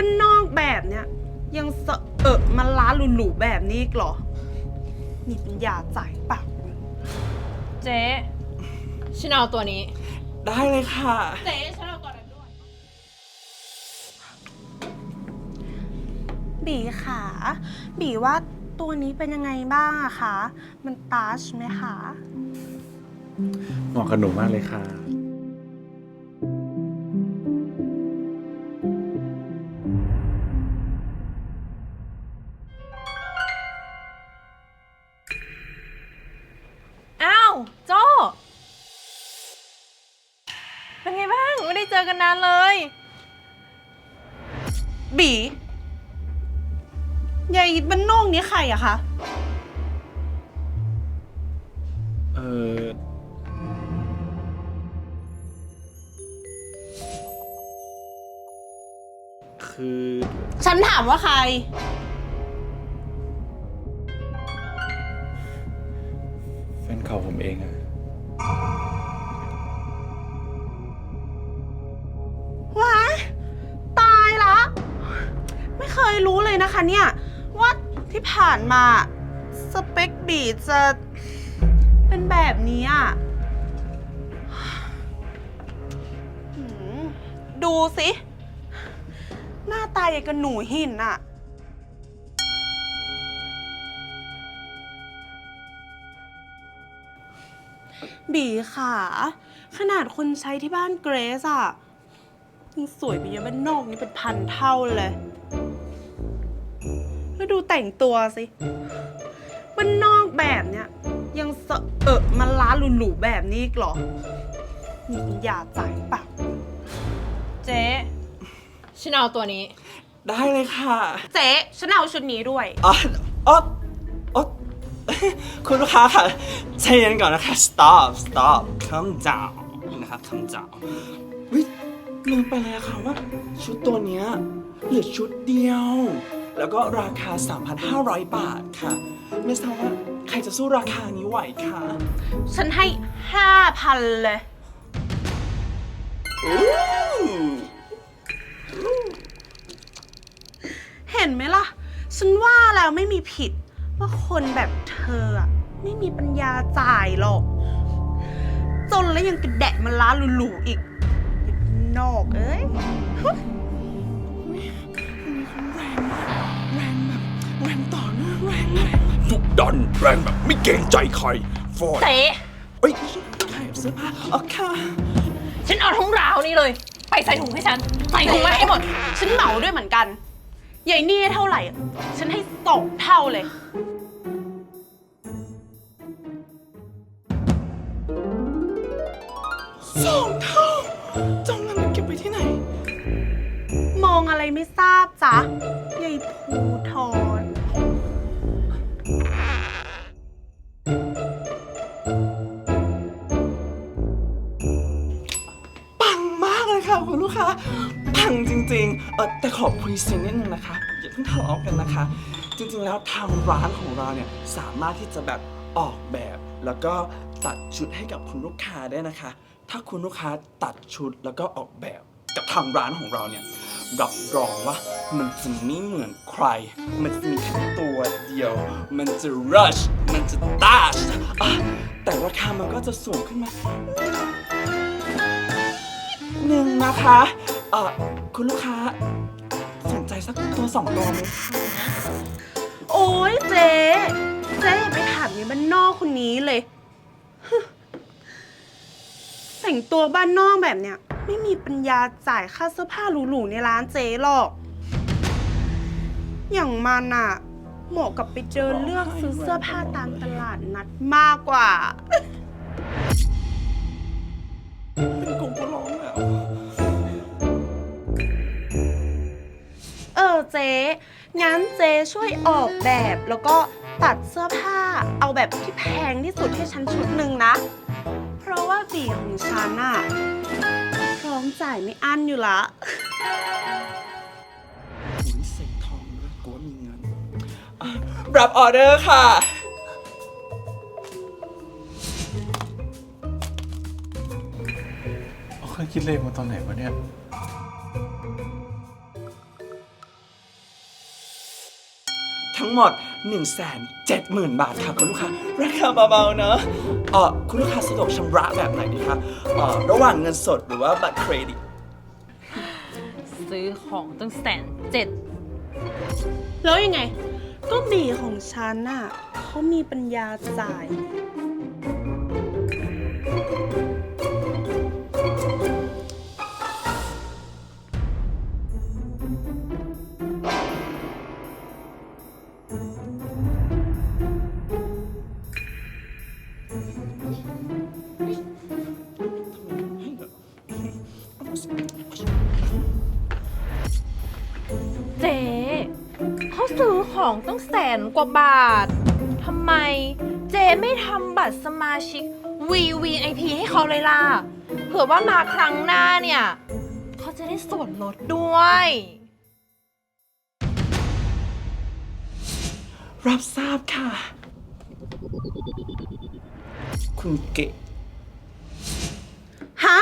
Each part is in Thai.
บ้านนอกแบบเนี้ยยังเสอะเอะมาล้านหรูๆแบบนี้อีกเหรอมีปัญญาจ่ายเปล่าเจ๊ฉันเอาตัวนี้ ได้เลยค่ะ เจ๊ฉันเอาตัวนั้นด้วย บีขาบีว่าตัวนี้เป็นยังไงบ้างอะคะ มันตาชไหมคะ เหมาะกับหนูมากเลยค่ะ บียายบ้านนอกนี้ใครอะคะ เออคือ ฉันถามว่าใคร แฟนเก่าผมเองอะ เคยรู้เลยนะคะเนี่ย ว่าที่ผ่านมา สเปคบีจะเป็นแบบนี้อะหืมดูสิ หน้าตาอย่างกับหนูหินอะ บีค่ะ ขนาดคนใช้ที่บ้านเกรซอะยังสวยไปเยอะบ้านนอกนี่เป็นพันเท่าเลย ดูแต่งตัวสิบ้านนอกแบบเนี้ยยังเสอะเอะมาล้านหรูๆแบบนี้อีกเหรอมีปัญญาจ่ายเปล่าเจ๊ฉันเอาตัวนี้ ได้เลยค่ะ เจ๊ฉันเอาชุดนี้ด้วย อ๋ออ๋ออ๋อ คุณลูกค้าค่ะใจเย็นก่อนนะคะ stop stop calm down นะคะ calm down วิลืมไปเลยอะค่ะว่าชุดตัวเนี้ยเหลือชุดเดียว แล้วก็ราคา 3,500 บาทค่ะ ไม่ทราบว่าใครจะสู้ราคานี้ไหวคะฉันให้ห้าพันเลยอู้เห็นไหมล่ะ ฉันว่าแล้วไม่มีผิด ว่าคนแบบเธออะไม่มีปัญญาจ่ายหรอก จนแล้วยังกระแดะมาล้านหรูๆอีกไอ้นอกเอ้ย แรง แรงต่อแรงแรงดุดันแรงแบบไม่เกรงใจใครฟอดเจ๊เอ้ยใครเสื้อผ้าอ๋อค่ะฉันเอาทั้งราวนี่เลย ไปใส่ถุงให้ฉัน ใส่ถุงมาให้หมด ฉันเหมาด้วยเหมือนกันใหญ่นี่เท่าไหร่ ฉันให้สองเท่าเลยสองเท่าจำเงินเก็บไว้ที่ไหน มองอะไรไม่ทราบจ๊ะใหญ่ภูท เลยค่ะคุณลูกค้าปังจริงๆเออแต่ขอพรีเซนต์นิดนึงนะคะอย่าเพิ่งทะเลาะกันนะคะ จริงๆแล้วทางร้านของเราเนี่ยสามารถที่จะแบบออกแบบ แล้วก็ตัดชุดให้กับคุณลูกค้าได้นะคะ ถ้าคุณลูกค้าตัดชุดแล้วก็ออกแบบกับทางร้านของเราเนี่ยรับรองว่ามันจะไม่เหมือนใคร มันจะมีแค่ตัวเดียว มันจะ rush มันจะ dash แต่ราคามันก็จะสูงขึ้นมา คะเอ่อคุณลูกค้า สนใจสักตัวสองตัวไหมโอ้ยเจ๊เจ๊อย่าไปถามในบ้านนอกคนนี้เลยฮึแต่งตัวบ้านนอกแบบเนี้ย ไม่มีปัญญาจ่ายค่าเสื้อผ้าหรูๆในร้านเจ๊หรอก อย่างมันอะเหมาะกับไปเจอเลือกซื้อเสื้อผ้าตามตลาดนัดมากกว่า จ๊งั้นเจ๊ช่วยออกแบบแล้วก็ตัดเสื้อผ้าเอาแบบที่แพงที่สุดให้ฉันชุดหนึ่งนะ เพราะว่าบีของฉันอะพร้อมจ่ายไม่อั้นอยู่ละ อุ้ยใส่ทองด้วยกลัวมีเงินอะรับออเดอร์ค่ะเอาเคยคิดเลขมาตอนไหนวะเนี่ย ทั้งหมด 1 7 0 0 0 0 บาทค่ะคุณลูกค้าราคาเบาๆเนอะเออคุณลูกค้าสะดวกชำระแบบไหนดีคะเออระหว่างเงินสดหรือว่าบัตรเครดิต ซื้อของตั้งแสนเจ็ดแล้วยังไง ก็บีของฉันน่ะเขามีปัญญาจ่าย ของตั้งแสนกว่าบาท ทำไมเจ๊ไม่ทำบัตรสมาชิก VVIP ให้เขาเลยล่ะ เผื่อว่ามาครั้งหน้าเนี่ย เขาจะได้ส่วนลดด้วย รับทราบค่ะ คุณเกะฮะ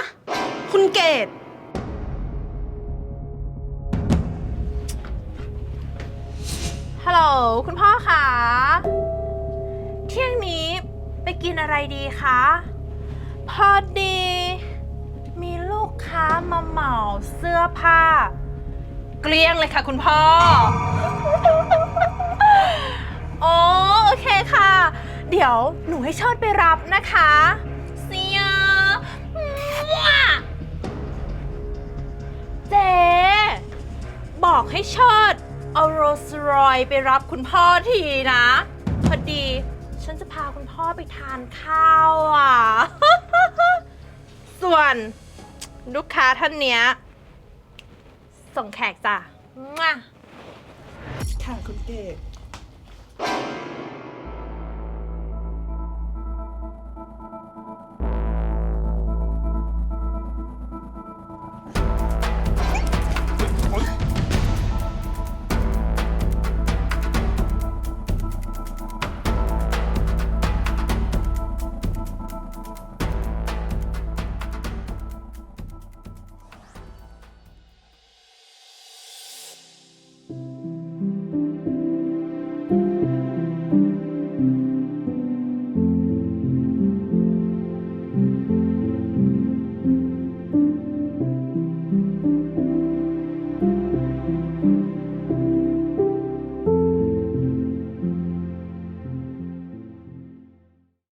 คุณเกด ฮัลโหลคุณพ่อคะเที่ยงนี้ไปกินอะไรดีคะพอดี มีลูกค้ามาเหมาเสื้อผ้า เกลี้ยงเลยค่ะคุณพ่อ โอ้โอเคค่ะ เดี๋ยวหนูให้เชิดไปรับนะคะเสียมั่วเจ๊บอกให้เชิด เอาโรลส์รอยซ์ไปรับคุณพ่อทีนะ พอดี ฉันจะพาคุณพ่อไปทานข้าวอะ ส่วนลูกค้าท่านเนี้ย ส่งแขกจ้ะมั่ว ค่ะคุณเกะ